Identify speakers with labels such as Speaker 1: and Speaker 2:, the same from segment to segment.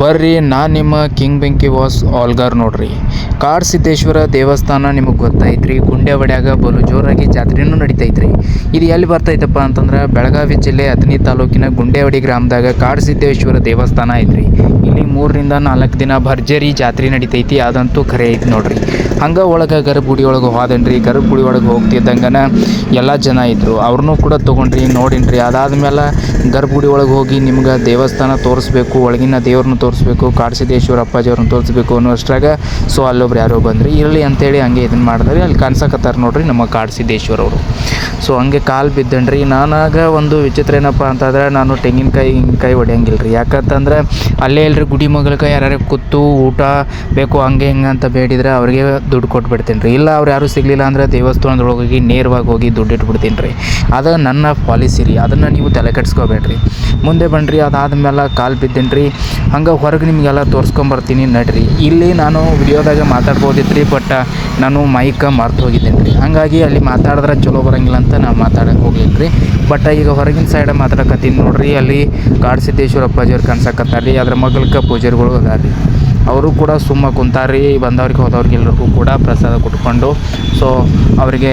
Speaker 1: ಬರ್ರಿ, ನಾನು ನಿಮ್ಮ ಕಿಂಗ್ ಬೆಂಕಿ ವಾಸ್ ಆಲ್ಗಾರ್ ನೋಡ್ರಿ. ಕಾಡ್ ಸಿದ್ದೇಶ್ವರ ದೇವಸ್ಥಾನ ನಿಮಗೆ ಗೊತ್ತೈತ್ರಿ ಗುಂಡ್ಯಾವಡ್ಯಾಗ ಬಲು ಜೋರಾಗಿ ಜಾತ್ರೆನೂ ನಡೀತೈತ್ರಿ. ಇದು ಎಲ್ಲಿ ಬರ್ತೈತಪ್ಪ ಅಂತಂದ್ರೆ ಬೆಳಗಾವಿ ಜಿಲ್ಲೆ ಅಥಣಿ ತಾಲೂಕಿನ ಗುಂಡ್ಯಾವಡಿ ಗ್ರಾಮದಾಗ ಕಾಡ್ ಸಿದ್ದೇಶ್ವರ ದೇವಸ್ಥಾನ ಐತ್ರಿ. ಇಲ್ಲಿ ಮೂರರಿಂದ ನಾಲ್ಕು ದಿನ ಭರ್ಜರಿ ಜಾತ್ರೆ ನಡೀತೈತಿ, ಅದಂತೂ ಖರೆ ಐತಿ ನೋಡ್ರಿ. ಹಂಗೆ ಒಳಗೆ ಗರ್ಭಗುಡಿ ಒಳಗೆ ಹೋದನ್ರಿ, ಗರ್ಭಗುಡಿ ಒಳಗೆ ಹೋಗ್ತಿದ್ದಂಗನ ಎಲ್ಲ ಜನ ಇದ್ದರು ಅವ್ರನ್ನೂ ಕೂಡ ತೊಗೊಂಡ್ರಿ, ನೋಡಿನ್ರಿ. ಅದಾದ್ಮೇಲೆ ಗರ್ಭಗುಡಿ ಒಳಗೆ ಹೋಗಿ ನಿಮ್ಗೆ ದೇವಸ್ಥಾನ ತೋರಿಸ್ಬೇಕು, ಒಳಗಿನ ದೇವ್ರನ್ನ ತೋರಿಸ್ಬೇಕು, ಕಾಡಸಿದ್ದೇಶ್ವರ ಅಪ್ಪಾಜಿ ಅವ್ರನ್ನ ತೋರಿಸ್ಬೇಕು ಅನ್ನೋ ಅಷ್ಟ್ರಾಗ ಸೊ ಅಲ್ಲೊಬ್ರು ಯಾರೋ ಬಂದ್ರಿ, ಇರಲಿ ಅಂತೇಳಿ ಹಂಗೆ ಇದನ್ನು ಮಾಡಿದ್ರಿ ಅಲ್ಲಿ ಕಾಣ್ಸಕತ್ತಾರ ನೋಡ್ರಿ ನಮ್ಮ ಕಾಡಸಿದ್ದೇಶ್ವರ ಅವರು. ಸೊ ಹಂಗೆ ಕಾಲು ಬಿದ್ದನ್ರಿ. ನಾನಾಗ ಒಂದು ವಿಚಿತ್ರ ಏನಪ್ಪ ಅಂತಂದ್ರೆ, ನಾನು ತೆಂಗಿನಕಾಯಿ ಹಿಂಗಿನಕಾಯಿ ಹೊಡೆಯಂಗಿಲ್ಲ ರೀ ಯಾಕಂತಂದ್ರೆ, ಅಲ್ಲೇ ಇಲ್ರಿ ಗುಡಿ ಮಗಲ್ಗೆ ಯಾರ್ಯಾರು ಕೂತು ಊಟ ಬೇಕು, ಹಂಗೆ ಹಿಂಗೆ ಅಂತ ಬೇಡಿದ್ರೆ ಅವ್ರಿಗೆ ದುಡ್ಡು ಕೊಟ್ಬಿಡ್ತೀನಿ ರೀ ಇಲ್ಲ, ಅವ್ರು ಯಾರೂ ಸಿಗಲಿಲ್ಲ ಅಂದ್ರೆ ದೇವಸ್ಥಾನದೊಳಗೆ ಹೋಗಿ ನೇರವಾಗಿ ಹೋಗಿ ದುಡ್ಡು ಇಟ್ಬಿಡ್ತೀನಿ ರೀ ಅದು ನನ್ನ ಪಾಲಿಸಿ ರೀ ಅದನ್ನು ನೀವು ತಲೆ ಕೆಡಿಸ್ಕೋಬೇಡ್ರಿ. ಮುಂದೆ ಬನ್ನಿರಿ ಅದಾದ್ಮೇಲೆ ಕಾಲು ಬಿದ್ದೀನಿ ರೀ ಹಂಗೆ ಹೊರಗೆ ನಿಮಗೆಲ್ಲ ತೋರಿಸ್ಕೊಂಬರ್ತೀನಿ ನಡ್ರಿ. ಇಲ್ಲಿ ನಾನು ವಿಡಿಯೋದಾಗ ಮಾತಾಡ್ಬೋದಿತ್ತು ರೀ ಬಟ್ ನಾನು ಮೈಕ ಮರ್ತು ಹೋಗಿದ್ದೇನೆ ರೀ ಹಾಗಾಗಿ ಅಲ್ಲಿ ಮಾತಾಡಿದ್ರೆ ಚಲೋ ಬರಂಗಿಲ್ಲ ಅಂತ ನಾನು ಮಾತಾಡೋಕೆ ಹೋಗ್ಲಿಲ್ಲ ರೀ ಬಟ್ ಈಗ ಹೊರಗಿನ ಸೈಡ್ ಮಾತಾಡಕತ್ತೀನಿ ನೋಡ್ರಿ. ಅಲ್ಲಿ ಕಾಡಸಿದ್ದೇಶ್ವರ ಅಪ್ಪಾಜಿಯವ್ರು ಕಾಣ್ಸಕತ್ತಾರ ರೀ ಅದ್ರ ಮಗ್ಲಕ್ಕೆ ಪೂಜಾರಿಗಳು ಅದಾರ ರೀ ಅವರು ಕೂಡ ಸುಮ್ಮ ಕುಂತಾರಿ, ಬಂದವ್ರಿಗೆ ಹೋದವ್ರಿಗೆ ಎಲ್ರಿಗೂ ಕೂಡ ಪ್ರಸಾದ ಕೊಟ್ಕೊಂಡು ಸೊ ಅವರಿಗೆ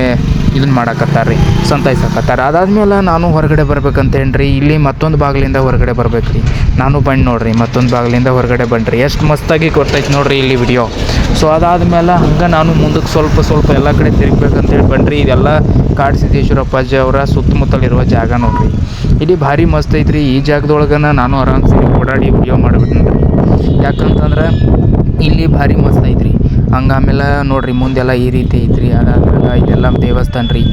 Speaker 1: ಇದನ್ನ ಮಾಡಕತ್ತಾರಿ ಸಂತೈಸಾಕತ್ತಾರೆ. ಅದಾದಮೇಲೆ ನಾನು ಹೊರಗಡೆ ಬರ್ಬೇಕಂತೇನ್ರಿ ಇಲ್ಲಿ ಮತ್ತೊಂದು ಬಾಗಿಲಿಂದ ಹೊರಗಡೆ ಬರ್ಬೇಕು ರೀ ನಾನು ಬಂದು ನೋಡ್ರಿ, ಮತ್ತೊಂದು ಬಾಗಿಲಿಂದ ಹೊರಗಡೆ ಬನ್ನಿರಿ ಎಷ್ಟು ಮಸ್ತಾಗಿ ಕೊಡ್ತೈತೆ ನೋಡ್ರಿ ಇಲ್ಲಿ ವಿಡಿಯೋ ಸೊ ಅದಾದಮೇಲೆ ಹಂಗೆ ನಾನು ಮುಂದಕ್ಕೆ ಸ್ವಲ್ಪ ಸ್ವಲ್ಪ ಎಲ್ಲ ಕಡೆ ತಿರುಗ್ಬೇಕಂತೇಳಿ ಬನ್ನಿರಿ ಇದೆಲ್ಲ ಕಾಡು ಅಪ್ಪಾಜಿ ಅವರ ಸುತ್ತಮುತ್ತಲಿರುವ ಜಾಗ ನೋಡ್ರಿ. ಇಲ್ಲಿ ಭಾರಿ ಮಸ್ತ್ ಐತ್ರಿ. ಈ ಜಾಗದೊಳಗನ ನಾನು ಆರಾಮ್ಸೆ ಓಡಾಡಿ ವಿಡಿಯೋ ಮಾಡಿಬಿಟ್ಟಿನಿ ಯಾಕಂತಂದ್ರೆ ಇಲ್ಲಿ ಭಾರಿ ಮಸ್ತ್ ಐತ್ರಿ. ಹಂಗೆ ಆಮೇಲೆ ನೋಡಿರಿ, ಮುಂದೆಲ್ಲ ಈ ರೀತಿ ಐತ್ರಿ. ಅದಾದ್ಮೇಲೆ ಇದೆಲ್ಲ ದೇವಸ್ಥಾನ ರೀ.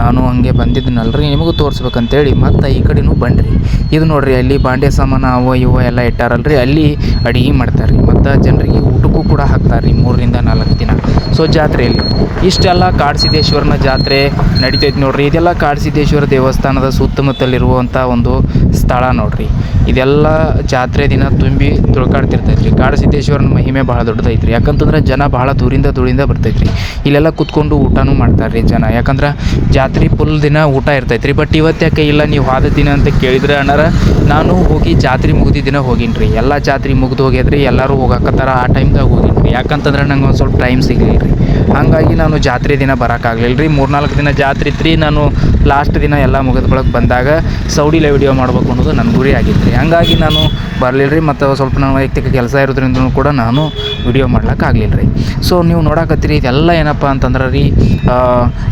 Speaker 1: ನಾನು ಹಂಗೆ ಬಂದಿದ್ದನಲ್ರಿ, ನಿಮಗೂ ತೋರಿಸ್ಬೇಕಂತೇಳಿ. ಮತ್ತು ಈ ಕಡೆನೂ ಬನ್ರಿ. ಇದು ನೋಡ್ರಿ, ಅಲ್ಲಿ ಬಾಂಡೆ ಸಾಮಾನು ಅವು ಇವು ಎಲ್ಲ ಇಟ್ಟಾರಲ್ರಿ. ಅಲ್ಲಿ ಅಡಿಗೆ ಮಾಡ್ತಾರೆ ರೀ ಮತ್ತು ಜನರಿಗೆ ಊಟಕ್ಕೂ ಕೂಡ ಹಾಕ್ತಾರೆ ರೀ ಮೂರರಿಂದ ನಾಲ್ಕು ದಿನ. ಸೊ ಜಾತ್ರೆಯಲ್ಲಿ ಇಷ್ಟೆಲ್ಲ ಕಾಡಸಿದ್ದೇಶ್ವರನ ಜಾತ್ರೆ ನಡೀತೈತೆ ನೋಡ್ರಿ. ಇದೆಲ್ಲ ಕಾಡಸಿದ್ದೇಶ್ವರ ದೇವಸ್ಥಾನದ ಸುತ್ತಮುತ್ತಲಿರುವಂಥ ಒಂದು ಸ್ಥಳ ನೋಡ್ರಿ. ಇದೆಲ್ಲ ಜಾತ್ರೆ ದಿನ ತುಂಬಿ ತುಳ್ಕಾಡ್ತಿರ್ತೈತೆ ರೀ ಕಾಡಸಿದ್ದೇಶ್ವರನ ಮಹಿಮೆ ಭಾಳ ದೊಡ್ಡದೈತ್ರಿ. ಯಾಕಂತಂದ್ರೆ ಜನ ಭಾಳ ದೂರಿಂದ ದೂರಿಂದ ಬರ್ತೈತೆ ರೀ ಇಲ್ಲೆಲ್ಲ ಕುತ್ಕೊಂಡು ಊಟನೂ ಮಾಡ್ತಾರೆ ರೀ ಜನ. ಯಾಕಂದ್ರೆ ಜಾತ್ರೆ ಫುಲ್ ದಿನ ಊಟ ಇರ್ತೈತೆ ರೀ ಬಟ್ ಇವತ್ತು ಯಾಕೆ ಇಲ್ಲ, ನೀವು ಆದ ದಿನ ಅಂತ ಕೇಳಿದ್ರೆ ಅಣ್ಣಾರ, ನಾನು ಹೋಗಿ ಜಾತ್ರೆ ಮುಗಿದ ದಿನ ಹೋಗಿನ್ರಿ. ರೀ ಎಲ್ಲ ಜಾತ್ರೆ ಮುಗಿದು ಹೋಗ್ಯದ್ರಿ, ಎಲ್ಲರೂ ಹೋಗಾಕತ್ತಾರ. ಆ ಟೈಮ್ದಾಗ ಹೋಗೀನಿ ರೀ ಯಾಕಂತಂದ್ರೆ ನಂಗೆ ಒಂದು ಸ್ವಲ್ಪ ಟೈಮ್ ಸಿಗಲಿಲ್ಲ ರೀ ಹಾಗಾಗಿ ನಾನು ಜಾತ್ರೆ ದಿನ ಬರೋಕ್ಕಾಗಲಿಲ್ಲ ರೀ ಮೂರ್ನಾಲ್ಕು ದಿನ ಜಾತ್ರೆ ಇತ್ತು ರೀ ನಾನು ಲಾಸ್ಟ್ ದಿನ ಎಲ್ಲ ಮುಗಿದ ಬಳಕೆ ಬಂದಾಗ ಸೌಡಿಲೆ ವಿಡಿಯೋ ಮಾಡ್ಬೇಕು ಅನ್ನೋದು ನನ್ನ ಗುರಿ ಆಗಿತ್ತು ರೀ ಹಾಗಾಗಿ ನಾನು ಬರಲಿಲ್ಲ ರೀ ಮತ್ತು ಸ್ವಲ್ಪ ನನ್ನ ವೈಯಕ್ತಿಕ ಕೆಲಸ ಇರೋದ್ರಿಂದ ಕೂಡ ನಾನು ವಿಡಿಯೋ ಆಗಲಿಲ್ಲ ರೀ ಸೊ ನೀವು ನೋಡಕತ್ತೀರಿ. ಇದೆಲ್ಲ ಏನಪ್ಪ ಅಂತಂದ್ರೆ ರೀ ಆ,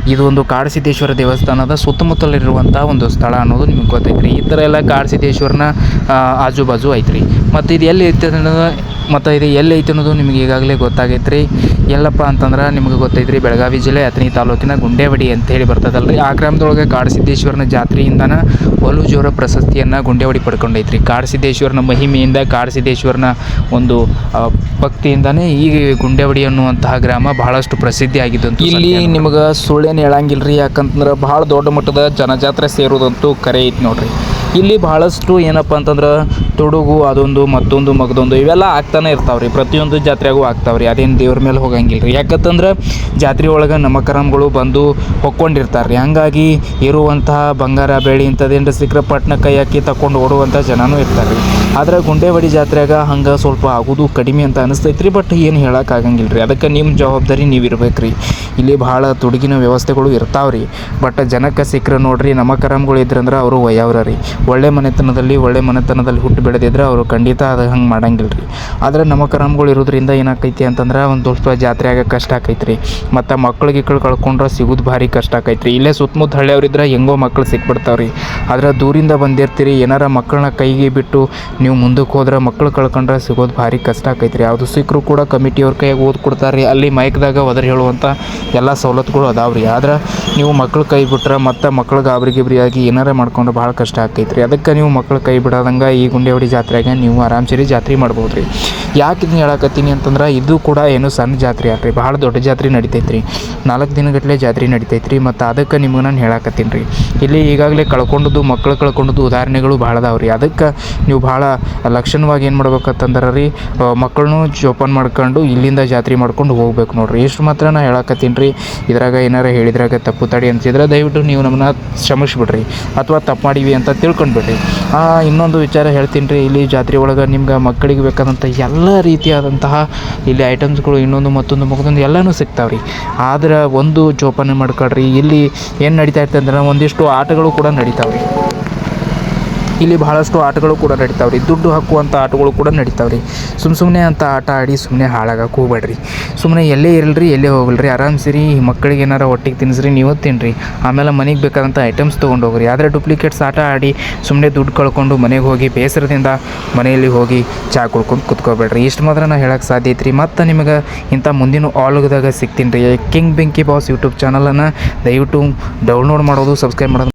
Speaker 1: ಇದು ಒಂದು ಕಾಡಸಿದ್ದೇಶ್ವರ ದೇವಸ್ಥಾನದ ಸುತ್ತಮುತ್ತಲಿರುವಂಥ ಒಂದು ಸ್ಥಳ ಅನ್ನೋದು ನಿಮ್ಗೆ ಗೊತ್ತೈತೆ ರೀ ಈ ಥರ ಎಲ್ಲ ಕಾಡಸಿದ್ದೇಶ್ವರನ ಆಜು ಬಾಜು ಐತ್ರಿ. ಮತ್ತು ಇದು ಎಲ್ಲಿ ಐತೆ ಮತ್ತು ಇದು ಎಲ್ಲಿ ಐತೆ ಅನ್ನೋದು ನಿಮಗೆ ಈಗಾಗಲೇ ಗೊತ್ತಾಗೈತೆ ರೀ ಎಲ್ಲಪ್ಪ ಅಂತಂದ್ರೆ ನಿಮಗೆ ಗೊತ್ತೈತೆ ರೀ ಬೆಳಗಾವಿ ಜಿಲ್ಲೆ ಅಥಣಿ ತಾಲೂಕಿನ ಗುಂಡೇವಡಿ ಅಂತೇಳಿ ಬರ್ತದಲ್ಲ ರೀ ಆ ಗ್ರಾಮದೊಳಗೆ ಕಾಡಸಿದ್ದೇಶ್ವರನ ಜಾತ್ರೆಯಿಂದನ ಒಲು ಜೋರ ಪ್ರಶಸ್ತಿಯನ್ನು ಗುಂಡೇವಡಿ ಪಡ್ಕೊಂಡೈತ್ರಿ. ಕಾಡಸಿದ್ದೇಶ್ವರನ ಮಹಿಮೆಯಿಂದ ಕಾಡಸಿದ್ದೇಶ್ವರನ ಒಂದು ಭಕ್ತಿಯಿಂದನೇ ಈ ಗುಂಡೇವಡಿ ಅನ್ನುವಂತಹ ಗ್ರಾಮ ಬಹಳಷ್ಟು ಪ್ರಸಿದ್ಧಿ ಆಗಿದ್ದಂತ ಇಲ್ಲಿ ನಿಮಗೆ ಸುಳ್ಳೇನು ಹೇಳಂಗಿಲ್ಲ ರೀ ಯಾಕಂತಂದ್ರೆ ಭಾಳ ದೊಡ್ಡ ಮಟ್ಟದ ಜನಜಾತ್ರೆ ಸೇರೋದಂತೂ ಕರೆ ಐತಿ ನೋಡ್ರಿ. ಇಲ್ಲಿ ಬಹಳಷ್ಟು ಏನಪ್ಪ ಅಂತಂದ್ರೆ ತೊಡುಗು, ಅದೊಂದು ಮತ್ತೊಂದು ಮಗದೊಂದು ಇವೆಲ್ಲ ಆಗ್ತಾನೆ ಇರ್ತಾವ್ರಿ. ಪ್ರತಿಯೊಂದು ಜಾತ್ರೆಗೂ ಆಗ್ತಾವ್ರಿ. ಅದೇನು ದೇವ್ರ ಮೇಲೆ ಹೋಗಂಗಿಲ್ಲ ರೀ ಯಾಕಂತಂದ್ರೆ ಜಾತ್ರೆ ಒಳಗೆ ನಮಕರಮ್ಗಳು ಬಂದು ಹೊಕ್ಕೊಂಡಿರ್ತಾರೆ ರೀ ಹಾಗಾಗಿ ಇರುವಂತಹ ಬಂಗಾರ ಬೆಳಿ ಇಂಥದ್ದೇನು ಸಿಕ್ಕರೆ ಪಟ್ನ ಕೈ ಹಾಕಿ ತಕೊಂಡು ಓಡುವಂಥ ಜನನೂ ಇರ್ತಾರೆ ರೀ ಆದರೆ ಗುಂಡೇವಾಡಿ ಜಾತ್ರೆಯಾಗ ಹಂಗೆ ಸ್ವಲ್ಪ ಆಗೋದು ಕಡಿಮೆ ಅಂತ ಅನಿಸ್ತೈತೆ ರೀ ಬಟ್ ಏನು ಹೇಳೋಕ್ಕಾಗಂಗಿಲ್ಲ ರೀ ಅದಕ್ಕೆ ನಿಮ್ಮ ಜವಾಬ್ದಾರಿ ನೀವು ಇರ್ಬೇಕು ರೀ ಇಲ್ಲಿ ಭಾಳ ತುಡುಗಿನ ವ್ಯವಸ್ಥೆಗಳು ಇರ್ತಾವೆ ರೀ ಬಟ್ ಜನಕ್ಕೆ ಸಿಕ್ಕರೆ ನೋಡ್ರಿ ನಮಕರಮ್ಗಳು ಇದ್ರಂದ್ರೆ ಅವರು ವಯವ್ರ ರೀ ಒಳ್ಳೆ ಮನೆತನದಲ್ಲಿ ಒಳ್ಳೆ ಮನೆತನದಲ್ಲಿ ಹುಟ್ಟು ಬೆಳೆದಿದ್ರೆ ಅವರು ಖಂಡಿತ ಅದು ಹಂಗೆ ಮಾಡಂಗಿಲ್ಲ ರೀ ಆದರೆ ನಮಕರಮ್ಗಳು ಇರೋದ್ರಿಂದ ಏನಾಕೈತಿ ಅಂತಂದ್ರೆ ಒಂದು ದೊಡ್ಡ ಜಾತ್ರೆ ಆಗಕ್ಕೆ ಕಷ್ಟ ಆಕೈತೆ ರೀ ಮತ್ತು ಮಕ್ಳು ಗಿಕ್ಳು ಕಳ್ಕೊಂಡ್ರೆ ಸಿಗೋದು ಭಾರಿ ಕಷ್ಟ ಆಕೈತೆ ರೀ ಇಲ್ಲೇ ಸುತ್ತಮುತ್ತ ಹಳ್ಳಿಯವ್ರಿದ್ರೆ ಹೆಂಗೋ ಮಕ್ಳು ಸಿಕ್ಬಿಡ್ತಾವೆ ರೀ ಆದರೆ ದೂರಿಂದ ಬಂದಿರ್ತೀರಿ, ಏನಾರ ಮಕ್ಕಳನ್ನ ಕೈಗೆ ಬಿಟ್ಟು ನೀವು ಮುಂದಕ್ಕೆ ಹೋದ್ರೆ ಮಕ್ಳು ಕಳ್ಕೊಂಡ್ರೆ ಸಿಗೋದು ಭಾರಿ ಕಷ್ಟ ಆಕೈತೆ ರೀ ಅದು ಸಿಕ್ಕರು ಕೂಡ ಕಮಿಟಿಯವ್ರ ಕೈಗೆ ಓದ್ ಕೊಡ್ತಾರೆ ರೀ ಅಲ್ಲಿ ಮೈಕ್ದಾಗ ಒದರಿ ಹೇಳುವಂಥ ಎಲ್ಲ ಸವಲತ್ತುಗಳು ಅದಾವೆ ರೀ ಆದ್ರೆ ನೀವು ಮಕ್ಳು ಕೈ ಬಿಟ್ರೆ ಮತ್ತು ಮಕ್ಳಿಗೆ ಗಾಬರಿ ಗಿಬರಿಯಾಗಿ ಆಗಿ ಏನಾರ ಮಾಡ್ಕೊಂಡ್ರೆ ಭಾಳ ಕಷ್ಟ ಆಕೈತೆ ರೀ ಅದಕ್ಕೆ ನೀವು ಮಕ್ಳು ಕೈ ಬಿಡೋದಂಗೆ ಈ ಗುಂಡೇವಡಿ ಜಾತ್ರೆಗೆ ನೀವು ಆರಾಮ್ಸರಿ, ಜಾತ್ರೆ ಮಾಡ್ಬೋದು ರೀ ಯಾಕೆ ಇದನ್ನ ಹೇಳಕತ್ತೀನಿ ಅಂತಂದ್ರೆ, ಇದು ಕೂಡ ಏನು ಸಣ್ಣ ಜಾತ್ರೆ ಅಲ್ರಿ ಭಾಳ ದೊಡ್ಡ ಜಾತ್ರೆ ನಡಿತೈತೆ ರೀ ನಾಲ್ಕು ದಿನಗಟ್ಟಲೆ ಜಾತ್ರೆ ನಡಿತೈತೆ ರೀ ಮತ್ತು ಅದಕ್ಕೆ ನಿಮ್ಗೆ ನಾನು ಹೇಳಕತ್ತೀನಿ ರೀ ಇಲ್ಲಿ ಈಗಾಗಲೇ ಕಳ್ಕೊಂಡದ್ದು ಮಕ್ಕಳು ಕಳ್ಕೊಂಡದ್ದು ಉದಾಹರಣೆಗಳು ಭಾಳ ಅದಾವೆ ರೀ. ಅದಕ್ಕೆ ನೀವು ಭಾಳ ಲಕ್ಷಣವಾಗಿ ಏನು ಮಾಡ್ಬೇಕಂತಂದ್ರೆ ರೀ ಮಕ್ಕಳನ್ನು ಜೋಪಾನ ಮಾಡ್ಕೊಂಡು ಇಲ್ಲಿಂದ ಜಾತ್ರೆ ಮಾಡ್ಕೊಂಡು ಹೋಗ್ಬೇಕು ನೋಡ್ರಿ. ಇಷ್ಟು ಮಾತ್ರ ನಾ ಹೇಳಕತ್ತೀನಿ ರೀ ಇದ್ರಾಗ ಏನಾರ ಹೇಳಿದ್ರಾಗ ತಪ್ಪು ತಡಿ ಅಂತಿದ್ರೆ ದಯವಿಟ್ಟು ನೀವು ನಮ್ಮನ್ನ ಕ್ಷಮಿಸ್ಬಿಡ್ರಿ, ಅಥವಾ ತಪ್ಪು ಮಾಡೀವಿ ಅಂತ ತಿಳ್ಕೊಂಡ್ಬಿಡ್ರಿ. ಇನ್ನೊಂದು ವಿಚಾರ ಹೇಳ್ತೀನಿ. ರೀ ಇಲ್ಲಿ ಜಾತ್ರೆ ಒಳಗೆ ನಿಮ್ಗೆ ಮಕ್ಕಳಿಗೆ ಬೇಕಾದಂಥ ಎಲ್ಲ ರೀತಿಯಾದಂತಹ ಇಲ್ಲಿ ಐಟಮ್ಸ್ಗಳು ಇನ್ನೊಂದು ಮತ್ತೊಂದು ಮಗದೊಂದು ಎಲ್ಲನೂ ಸಿಗ್ತಾವೆ ರೀ ಆದ್ರೆ ಒಂದು ಜೋಪಾನ ಮಾಡ್ಕೊಳ್ರಿ. ಇಲ್ಲಿ ಏನು ನಡೀತಾ ಇರ್ತದೆ ಅಂದ್ರೆ ಒಂದಿಷ್ಟು ಆಟಗಳು ಕೂಡ ನಡೀತಾವೆ ರೀ ಇಲ್ಲಿ ಬಹಳಷ್ಟು ಆಟಗಳು ಕೂಡ ನಡೀತಾವೆ ರೀ ದುಡ್ಡು ಹಾಕುವಂಥ ಆಟಗಳು ಕೂಡ ನಡೀತಾವೆ ರೀ ಸುಮ್ ಸುಮ್ಮನೆ ಅಂತ ಆಟ ಆಡಿ ಸುಮ್ಮನೆ ಹಾಳಾಗಕ್ಕೆ ಹೋಗ್ಬೇಡ್ರಿ ಸುಮ್ಮನೆ ಎಲ್ಲೇ ಇರಲ್ರಿ, ಎಲ್ಲೇ ಹೋಗಲ್ರಿ. ಆರಾಮ್ಸಿರಿ ಮಕ್ಕಳಿಗೆ ಏನಾರ ಒಟ್ಟಿಗೆ ತಿನ್ನಿಸ್ರಿ ನೀವು ತಿನ್ನಿರಿ ಆಮೇಲೆ ಮನೆಗೆ ಬೇಕಾದಂಥ ಐಟಮ್ಸ್ ತೊಗೊಂಡು ಹೋಗ್ರಿ. ಆದರೆ ಡೂಪ್ಲಿಕೇಟ್ಸ್ ಆಟ ಆಡಿ ಸುಮ್ಮನೆ ದುಡ್ಡು ಕಳ್ಕೊಂಡು ಮನೆಗೆ ಹೋಗಿ ಬೇಸರದಿಂದ ಮನೆಯಲ್ಲಿ ಹೋಗಿ ಚಾ ಕುಡ್ಕೊಂಡು ಕುತ್ಕೋಬೇಡ್ರಿ. ಇಷ್ಟು ಮಾತ್ರ ನಾನು ಹೇಳಕ್ಕೆ ಸಾಧ್ಯ ಐತ್ರಿ. ಮತ್ತು ನಿಮಗೆ ಇಂಥ ಮುಂದಿನ ಆಲ್ಗದಾಗ ಸಿಗ್ತೀನಿ ರೀ. ಕಿಂಗ್ ಬೆಂಕಿ ಬಾಸ್ ಯೂಟ್ಯೂಬ್ ಚಾನಲನ್ನು ದಯವಿಟ್ಟು ಡೌನ್ಲೋಡ್ ಮಾಡೋದು ಸಬ್ಸ್ಕ್ರೈಬ್ ಮಾಡೋದು.